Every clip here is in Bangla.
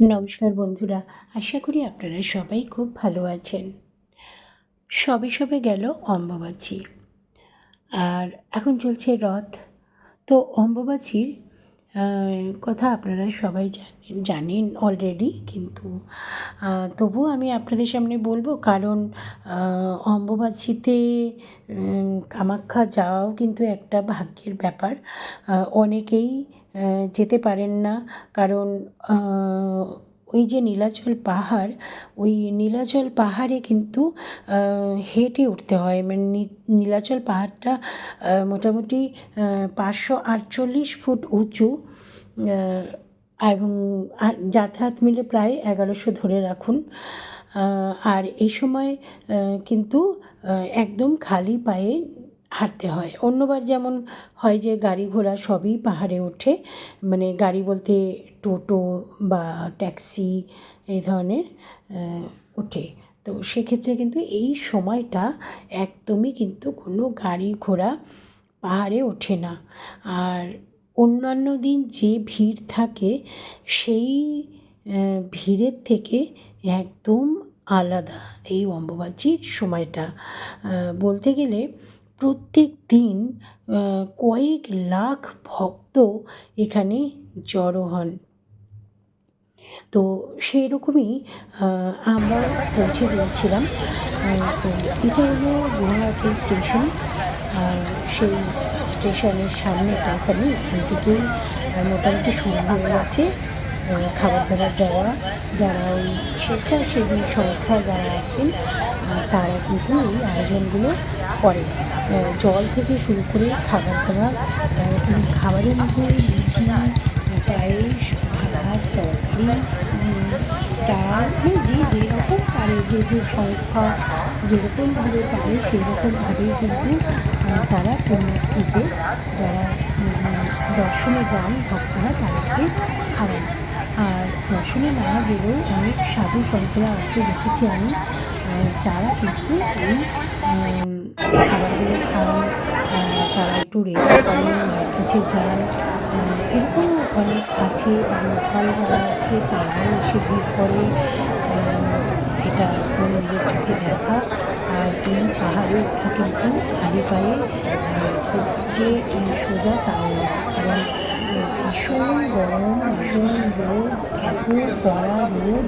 নমস্কার বন্ধুরা, আশা করি আপনারা সবাই খুব ভালো আছেন। সবে সবে গেল অম্বাবাচী। আর এখন চলছে রথ। তো অম্বুবাচীর কথা আপনারা সবাই জানেন জানেন অলরেডি কিন্তু তবু তবুও আমি আপনাদের সামনে বলব কারণ আহ, অম্বুবাচীতে কামাখ্যা যাওয়াও কিন্তু একটা ভাগ্যের ব্যাপার। অনেকেই যেতে পারেন না কারণ ওই যে নীলাচল পাহাড়, ওই নীলাচল পাহাড়ে কিন্তু হেঁটে উঠতে হয়। মানে নীলাচল পাহাড়টা মোটামুটি পাঁচশো আটচল্লিশ ফুট উঁচু এবং যাতায়াত মিলে প্রায় এগারোশো ধরে রাখুন। আর এই সময় কিন্তু একদম খালি পায়ে হাঁটতে হয়। অন্যবার যেমন হয় যে গাড়ি ঘোড়া সবই পাহাড়ে ওঠে। মানে গাড়ি বলতে টোটো বা ট্যাক্সি এই ধরনের ওঠে। তো সেক্ষেত্রে কিন্তু এই সময়টা একদমই কিন্তু কোনো গাড়ি ঘোড়া পাহাড়ে ওঠে না। আর অন্যান্য দিন যে ভিড় থাকে, সেই ভিড়ের থেকে একদম আলাদা এই অম্বুবাচীর সময়টা। বলতে গেলে প্রত্যেক দিন কয়েক লাখ ভক্ত এখানে জড়ো হন। তো সেই রকমই আমরা পৌঁছে গিয়েছিলাম। এটা হলো গুয়াহাটি স্টেশন। সেই স্টেশনের সামনে এখানে এখান থেকেই মোটামুটি শুরু হয়ে গেছে। খাবার দাবার দেওয়া, যারা ওই স্বেচ্ছাসেবী সংস্থা যারা আছেন তারা কিন্তু এই আয়োজনগুলো করে। জল থেকে শুরু করে খাবার দাবার খাবারের মধ্যে লুচি, পায়েস, ভাত, তরকারি ডাল মানে যে যেরকম পারে, যে যে সংস্থা যেরকমভাবে পারে, সেরকমভাবেই কিন্তু তারা পুণ্যার্থীকে যারা দর্শনে যান, ভক্তরা তাদেরকে খাওয়ান আর দর্শনে না গেলেও অনেক সাধু সন্তরা আছে, দেখেছি আমি। যারা কিন্তু এই খাবারগুলো খান তারা একটু রেস্ট করেন কাছে যান এরকম অনেক আছে বা লোকাল যারা আছে তারাও এসে ভিড় করে এটা একদম নিজের চোখে দেখা। আর এই পাহাড়ের কিন্তু খালি পায়ে যে সোজা তাও ভীষণ গরম ভীষণ রোদ এত কড়া রোদ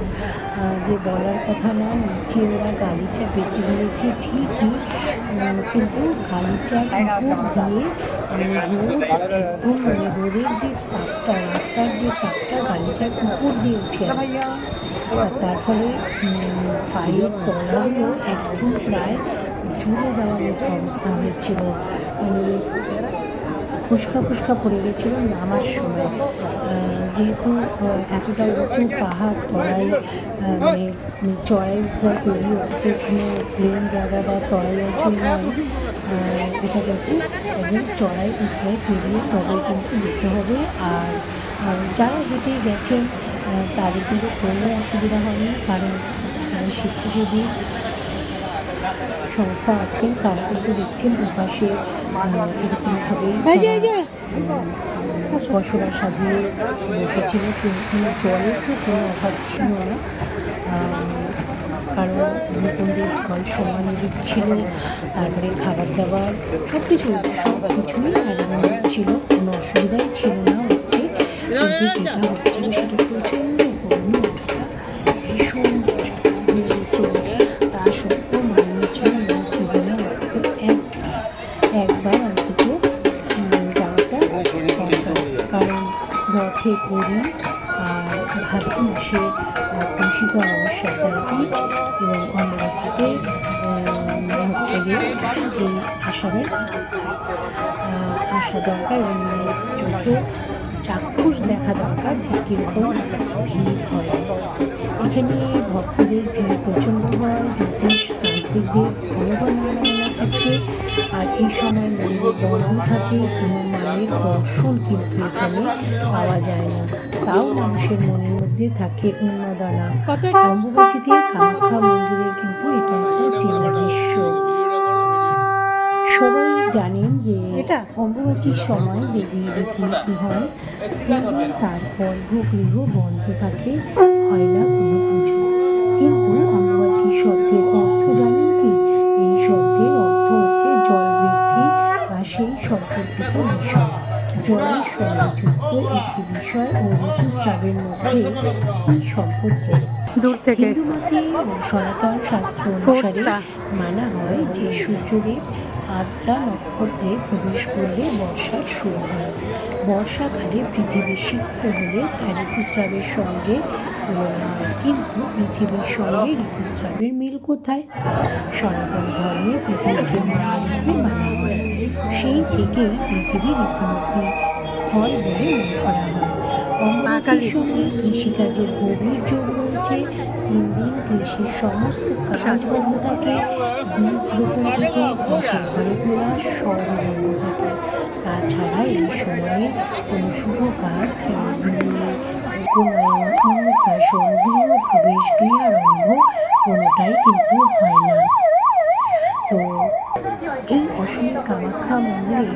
যে বলার কথা না নিচে ওরা গালিচা পেতে দিয়েছে? ঠিকই কিন্তু গালিচার উপর দিয়ে মানে রোদ একদম মানে রোদের যে তাপটা রাস্তার যে তাপটা গালিচার উপর দিয়ে উঠে আসছে। তার ফলে পায়ের তলাগুলো একদম প্রায় ঝুলে যাওয়ার মতো অবস্থা হয়েছিল। মানে ফুসকা ফুসকা পড়ে গেছিল নামার সময় যেহেতু এতটা উঁচু পাহাড় তরাই মানে চড়াই উতরাই পেরিয়ে উঠতে কোনো প্লেন জায়গা বা তরাই অঞ্চল এটা কিন্তু একদম চড়াই উতরাই পেরিয়ে তবে কিন্তু যেতে হবে। আর যারা হেঁটে গেছেন তাদের কিন্তু কোনো অসুবিধা হয়নি কারণ স্বেচ্ছাসেবী সংস্থা আছেন তারা কিন্তু দেখছেন দুপাশে এরকমভাবে বসরা সাজিয়ে বসেছিল কিন্তু জলের তো কোনো অভাব ছিল না। কারণ নতুনদের জল সমানে দিচ্ছিল তারপরে খাবার দাবার সব কিছু সব কিছুই অ্যারেঞ্জমেন্ট ছিল কোনো অসুবিধাই ছিল না। কিন্তু যেটা হচ্ছিল সেটা প্রচণ্ড গিয়ে এই আসা দরকার এবং চোখে চাক্ষুষ দেখা দরকার যে কীরকম ভিড় হয়। এখানে ভক্তদের ভিড় প্রচণ্ড হয় জ্যোতিষ তান্ত্রিকদের ভগবান নারায়ণা থাকে আর এই সময় মন্দির বন্ধ থাকে কোনো মায়ের দর্শন কিন্তু এখানে পাওয়া যায় না। তাও মানুষের মনের মধ্যে থাকে উন্মাদনা। অম্বুবাচীতে কামাখ্যা মন্দিরে কিন্তু এটা একটা চেনা দৃশ্য। সবাই জানেন যে এটা? অম্বুবাচীর সময় দেবীর রীতিনীতি হয়? তারপর গৃহ বন্ধ থাকে হয় না কোনো পুজো। কিন্তু অম্বুবাচী শব্দের অর্থ জানেন কি? এই শব্দের অর্থ হচ্ছে জল বৃদ্ধি বা সেই সম্পর্কিত বিষয়। জলের সঙ্গে যুক্ত একটি বিষয় ও ঋতুস্রাবের মধ্যে এই সম্পর্ক। দূর থেকে। হিন্দু মতে সনাতন শাস্ত্র অনুসারে মানা হয় যে সূর্যদেব আদ্রা নক্ষত্রে প্রবেশ করলে বর্ষার শুরু হয়। বর্ষাকালে পৃথিবী সিক্ত হলে তা ঋতুস্রাবের সঙ্গে তুলনা হয়। কিন্তু পৃথিবীর সঙ্গে ঋতুস্রাবের মিল কোথায়? সনাতন ধর্মে পৃথিবীকে মা মানা হয়। সেই থেকেই পৃথিবী ঋতুমুখী হয় বলে মনে করা হয়। অম্বুবাচীর সঙ্গে কৃষিকাজের গভীর যোগ রয়েছে তিন দিন কৃষির সমস্ত কাজ থাকে, বীজ রোপণ থেকে ফসল ঘরে তোলা, সব থাকে। তাছাড়া এই সময়ে কোনো শুভ কাজ যেমন বিয়ে উপনয়ন গৃহারম্ভ কোনোটাই কিন্তু হয় না। এই অসময় কামাখ্যা মন্দিরে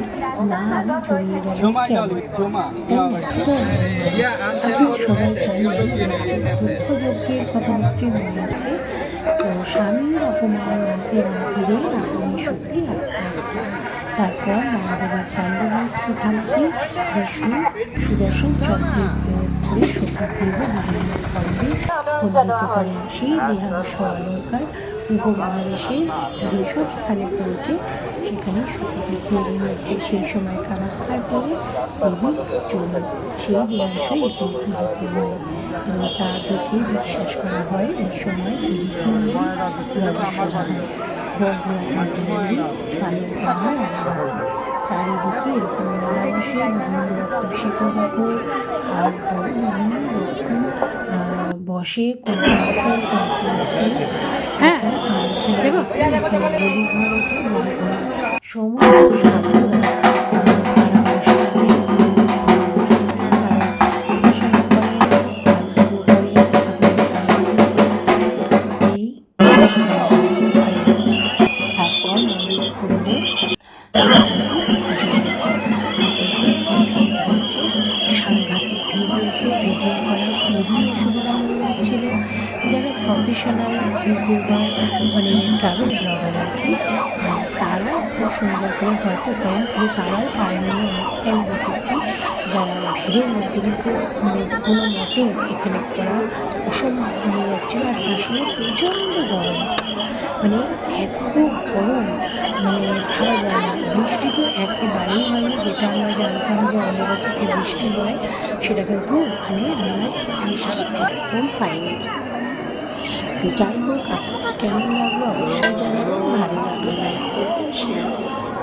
নাম জড়িয়ে গেল সবাই দুঃখযজ্ঞের কথা নিশ্চয়ই মনে আছে। তো স্বামীর অপমান মানতে না পেরে আপনি সত্যি তারপর মহাদেবের চাণ্ডমূর্তি থামতে বিষ্ণু সুদর্শন চক্রের প্রয়োগ করে বিভিন্ন করেন। সেই দেহাংশ অলঙ্কার উপমহাদেশে যেসব স্থানে পৌঁছে সেখানে সতীপীঠ তৈরি হয়েছে সেই সময় কামাখ্যার পরে দেবী চলে সেই দেহাংশই এখানে পূজিত হয় এবং তা দেখে বিশ্বাস করা হয় এই সময় দেবী রাজস্ব চারিদিকে এরকম বসে কোনো। হ্যাঁ, এখানে দেবো? এখানে বলি ঘর ওঠে, বলি ঘর। সমস্ত সাধুরা ইউটিউবার মানে ট্রাভেল ব্লগার আর কি তারা খুব সুন্দর করে হয়তো করেন কিন্তু তারাও পারেন না অনেকটাই আমি দেখেছি যারা ভিড়ের মধ্যে কিন্তু মানে কোনো মতেই এখানে যারা অসম্ভব হয়ে যাচ্ছিল আর তার সঙ্গে প্রচণ্ড গরম মানে এত গরম মানে ভাবা যায় না বৃষ্টি তো একেবারেই হয়নি যেটা আমরা জানতাম যে অম্বুবাচিতে বৃষ্টি হয় সেটা কিন্তু ওখানে আমরা বৃষ্টি একদম পাইনি তো যাই হোক আপনাদের কেমন লাগল অবশ্যই জানাবেন। ভালো লাগলে লাইক করবেন শেয়ার করবেন।